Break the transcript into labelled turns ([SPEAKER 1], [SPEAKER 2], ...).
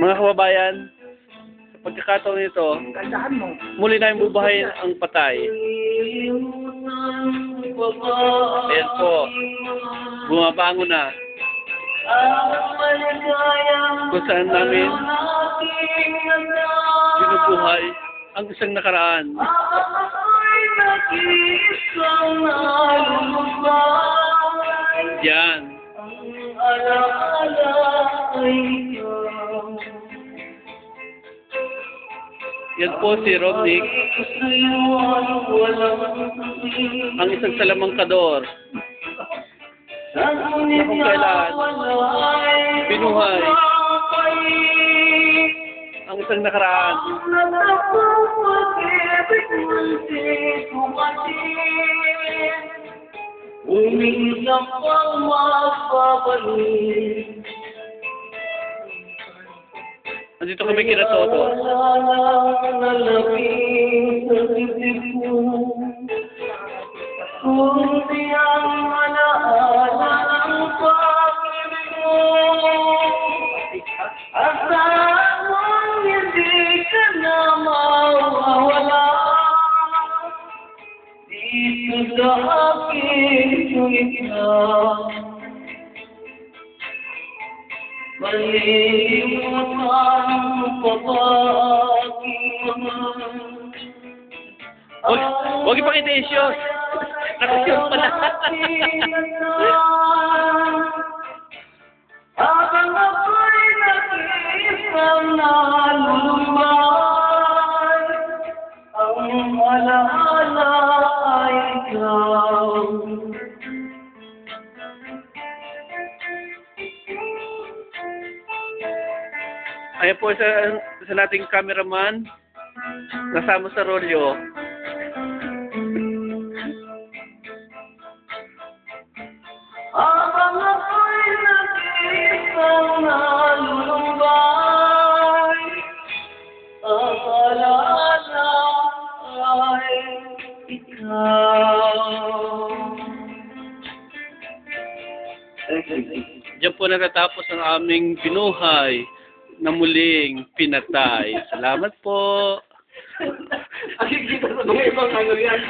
[SPEAKER 1] Mga kababayan, sa pagkakataon nito, muli na bubuhayin ang patay. Ayan po, bumabango na. Kung saan namin binubuhay ang isang nakaraan. Yan. Yan po si Romnick, ang isang salamangkador.
[SPEAKER 2] Kung
[SPEAKER 1] kailan binuhay ang isang nakaraan.
[SPEAKER 2] Umiiyak pang magpapalik
[SPEAKER 1] Nandito kami kina Toto.
[SPEAKER 2] Kundi ang Dito sa aking tuwika Malimutan mo pa ba aking mahal?
[SPEAKER 1] Huwag, ipakita yung shows. Nakashows pala. Ayan po sa, sa nating cameraman. Kasama sa rolyo. Diyan po natatapos ang aming binuhay na muling pinatay. Salamat po.
[SPEAKER 3] Ang kita sa mga ibang ano yan.